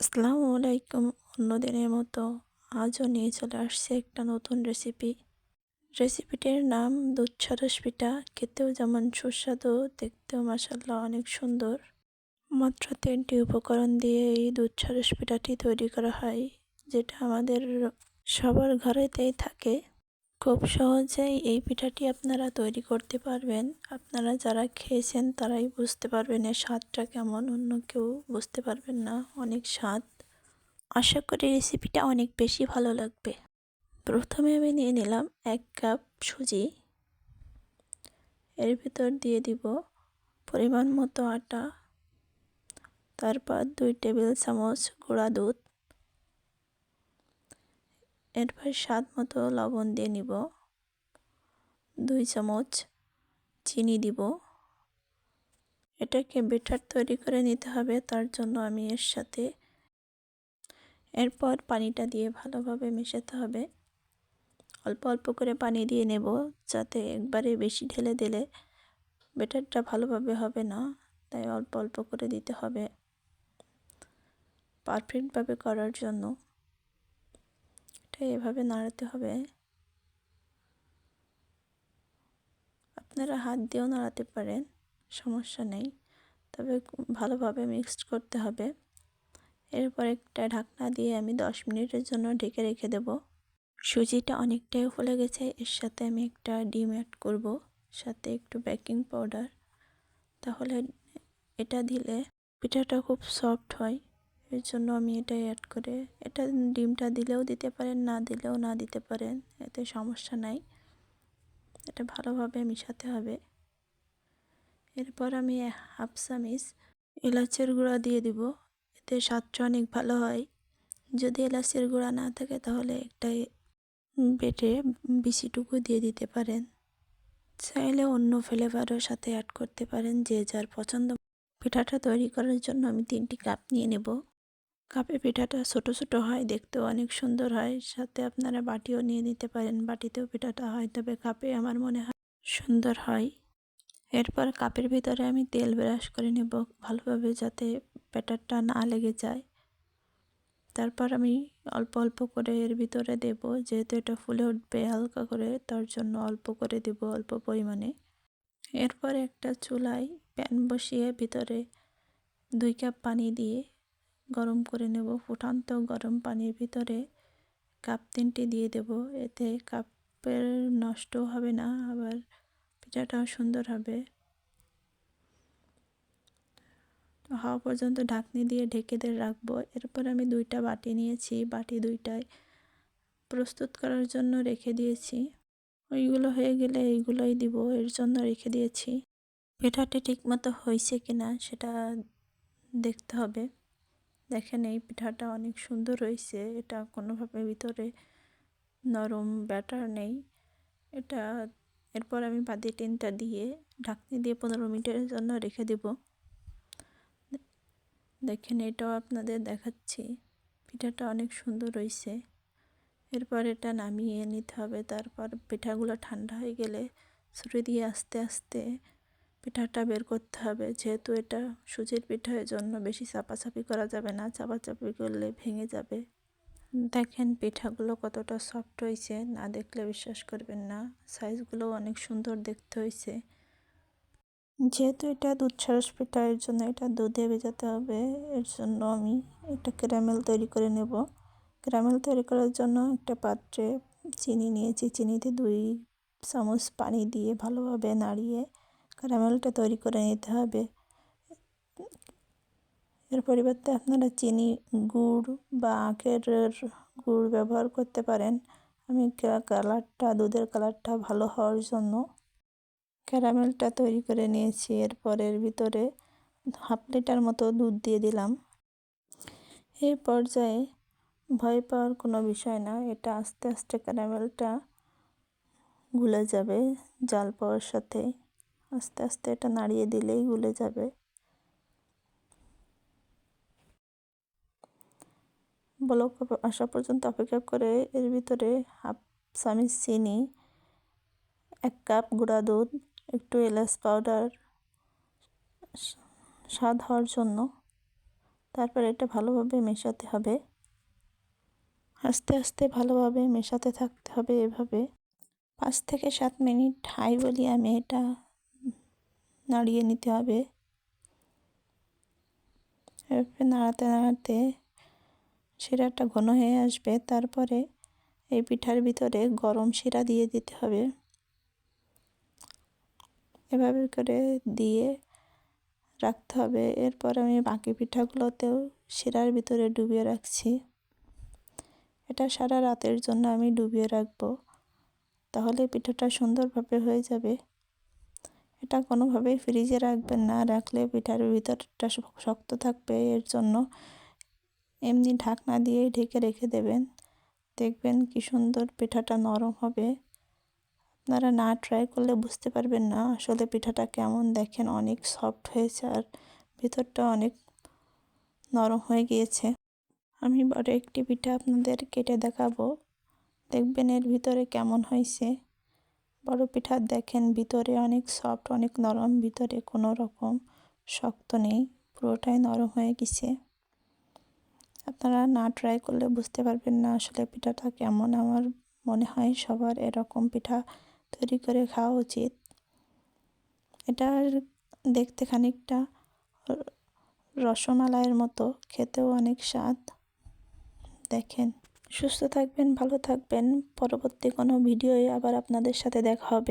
আসসালামু আলাইকুম। অন্যদিনের মতো আজও নিয়ে চলে আসছে একটা নতুন রেসিপি। রেসিপিটির নাম দুধ সরস পিঠা। খেতেও যেমন সুস্বাদু, দেখতেও মাসাল্লাহ অনেক সুন্দর। মাত্র তিনটি উপকরণ দিয়ে এই দুধ সরস পিঠাটি তৈরি করা হয়, যেটা আমাদের সবার ঘরেতেই থাকে। খুব সহজেই এই পিঠাটি আপনারা তৈরি করতে পারবেন। আপনারা যারা খেয়েছেন তারাই বুঝতে পারবেন এর স্বাদটা কেমন, অন্য কেউ বুঝতে পারবেন না অনেক স্বাদ। আশা করি রেসিপিটা অনেক বেশি ভালো লাগবে। প্রথমে আমি নিয়ে নিলাম এক কাপ সুজি। এর ভিতর দিয়ে দিব পরিমাণ মতো আটা, তারপর দুই টেবিল চামচ গুঁড়া দুধ। এরপর স্বাদ মতো লবণ দিয়ে নিব। দুই চামচ চিনি দিব। এটাকে বেটার তৈরি করে নিতে হবে, তার জন্য আমি এর সাথে এরপর পানিটা দিয়ে ভালোভাবে মেশাতে হবে। অল্প অল্প করে পানি দিয়ে নেব, যাতে একবারে বেশি ঢেলে দিলে বেটারটা ভালোভাবে হবে না, তাই অল্প অল্প করে দিতে হবে। পারফেক্টভাবে করার জন্য। এভাবে নাড়াতে হবে। আপনারা হাত দিয়েও নাড়াতে পারেন, সমস্যা নেই। তবে ভালোভাবে মিক্সড করতে হবে। এরপর একটা ঢাকনা দিয়ে আমি দশ মিনিটের জন্য ঢেকে রেখে দেব। সুজিটা অনেকটাই ফুলে গেছে, এর সাথে আমি একটা ডিম অ্যাড করব, সাথে একটু বেকিং পাউডার তাহলে এটা দিলে পিঠাটা খুব সফট হয়। এর জন্য আমি এটাই অ্যাড করে, এটা ডিমটা দিলেও দিতে পারেন, না দিলেও না দিতে পারেন, এতে সমস্যা নাই। এটা ভালোভাবে মিশাতে হবে। এরপর আমি হাফ চামিচ এলাচের গুঁড়া দিয়ে দিব, এতে স্বাদটা অনেক ভালো হয়। যদি এলাচের গুঁড়া না থাকে তাহলে একটা বেটে বিচিটুকু দিয়ে দিতে পারেন। চাইলে অন্য ফ্লেভারও সাথে অ্যাড করতে পারেন, যে যার পছন্দ। পিঠাটা তৈরি করার জন্য আমি তিনটি কাপ নিয়ে নেব। কাপে পিঠাটা ছোট ছোট হয়, দেখতেও অনেক সুন্দর হয়। সাথে আপনারা বাটিও নিয়ে নিতে পারেন, বাটিতেও পিঠাটা হয়, তবে কাপে আমার মনে হয় সুন্দর হয়। এরপর কাপের ভিতরে আমি তেল ব্রাশ করে নেব ভালোভাবে যাতে ব্যাটারটা না লেগে যায়। তারপর আমি অল্প অল্প করে এর ভিতরে দেব, যেহেতু এটা ফুলে উঠবে হালকা করে, তার জন্য অল্প করে দেব অল্প পরিমাণে। এরপর একটা চুলায় প্যান বসিয়ে ভিতরে দুই কাপ পানি দিয়ে গরম করে নেব। ফুটান্ত গরম পানির ভিতরে কাপ তিনটি দিয়ে দেব। এতে কাপের নষ্ট হবে না, আবার পিঠাটাও সুন্দর হবে। হওয়া পর্যন্ত ঢাকনি দিয়ে ঢেকে দিয়ে রাখব। এরপর আমি দুইটা বাটি নিয়েছি। বাটি দুইটায় প্রস্তুত করার জন্য রেখে দিয়েছি। ওইগুলো হয়ে গেলে এইগুলোই দিব। এর জন্য রেখে দিয়েছি। পিঠাটি ঠিকমতো হয়েছে কিনা সেটা দেখতে হবে। দেখেন, এই পিঠাটা অনেক সুন্দর হয়েছে। এটা কোনোভাবে ভিতরে নরম ব্যাটার নেই। এটা এরপর আমি বাদি টিনটা দিয়ে ঢাকনি দিয়ে পনেরো মিনিটের জন্য রেখে দেব। দেখেন, এটাও আপনাদের দেখাচ্ছি। পিঠাটা অনেক সুন্দর হয়েছে। এরপর এটা নামিয়ে নিতে হবে। তারপর পিঠাগুলো ঠান্ডা হয়ে গেলে ছুরি দিয়ে আস্তে আস্তে পিঠাটা বের করতে হবে। যেহেতু এটা সুজির পিঠার জন্য বেশি চাপাচাপি করা যাবে না। চাপাচাপি করলে ভেঙে যাবে। দেখেন পিঠাগুলো কতটা সফট হয়েছে। না দেখলে বিশ্বাস করবেন না। সাইজগুলো অনেক সুন্দর দেখতে হয়েছে। যেহেতু এটা দুধ সরস পিঠা, এর জন্য এটা দুধে ভেজাতে হবে। এর জন্য আমি একটা ক্যারামেল তৈরি করে নেব। ক্যারামেল তৈরি করার জন্য একটা পাত্রে চিনি নিয়েছি। চিনিতে দুই চামচ পানি দিয়ে ভালোভাবে নাড়িয়ে ক্যারামেলটা তৈরি করে নিতে হবে। এর পরিবর্তে আপনারা চিনি গুড় বা আখের গুড় ব্যবহার করতে পারেন। আমি কালারটা, দুধের কালারটা ভালো হওয়ার জন্য। ক্যারামেলটা তৈরি করে নিয়েছি। এরপর এর ভিতরে হাফ লিটার মতো দুধ দিয়ে দিলাম। এই পর্যায়ে ভয় পাওয়ার কোনো বিষয় না, এটা আস্তে আস্তে ক্যারামেলটা গুলে যাবে জাল পাওয়ার সাথে। আস্তে আস্তে এটা নাড়িয়ে দিলেই গুলে যাবে। বলক আসা পর্যন্ত অপেক্ষা করে এর ভিতরে হাফ চামিচ চিনি, এক কাপ গুঁড়া দুধ, একটু এলাচ পাউডার, স্বাদ হওয়ার জন্য। তারপর এটা ভালোভাবে মেশাতে হবে। আস্তে আস্তে ভালোভাবে মেশাতে থাকতে হবে এভাবে। পাঁচ থেকে সাত মিনিট হাই বলি আমি এটা নাড়িয়ে নিতে হবে। এভাবে নাড়াতে নাড়াতে শিরাটা ঘন হয়ে আসবে। তারপরে এই পিঠার ভিতরে গরম শিরা দিয়ে দিতে হবে। এভাবে করে দিয়ে রাখতে হবে। এরপর আমি বাকি পিঠাগুলোতেও শিরার ভিতরে ডুবিয়ে রাখছি। এটা সারা রাতের জন্য আমি ডুবিয়ে রাখব। তাহলে পিঠাটা সুন্দরভাবে হয়ে যাবে। এটা কোনোভাবেই ফ্রিজে রাখবেন না। রাখলে পিঠার ভিতরটা শক্ত থাকবে এর জন্য। এমনি ঢাকনা দিয়ে ঢেকে রেখে দেবেন। দেখবেন কি সুন্দর পিঠাটা নরম হবে। আপনারা না ট্রাই করলে বুঝতে পারবেন না আসলে পিঠাটা কেমন। দেখেন অনেক সফট হয়েছে আর ভিতরটা অনেক নরম হয়ে গিয়েছে। আমি বড় একটি পিঠা আপনাদের কেটে দেখাবো। দেখবেন এর ভিতরে কেমন হয়েছে। বড় পিঠা দেখেন, ভিতরে অনেক সফট অনেক নরম, ভিতরে কোনো রকম শক্ত নেই, পুরোটাই নরম হয়ে গেছে। আপনারা না ট্রাই করলে বুঝতে পারবেন না আসলে পিঠাটা কেমন। আমার মনে হয় সবার এরকম পিঠা তৈরি করে খাওয়া উচিত। এটা দেখতে খানিকটা রসমালাইয়ের মতো, খেতেও অনেক স্বাদ। দেখেন। সুস্থ থাকবেন ভালো থাকবেন। পরবর্তী কোনো ভিডিওয়ে আবার আপনাদের সাথে দেখা হবে।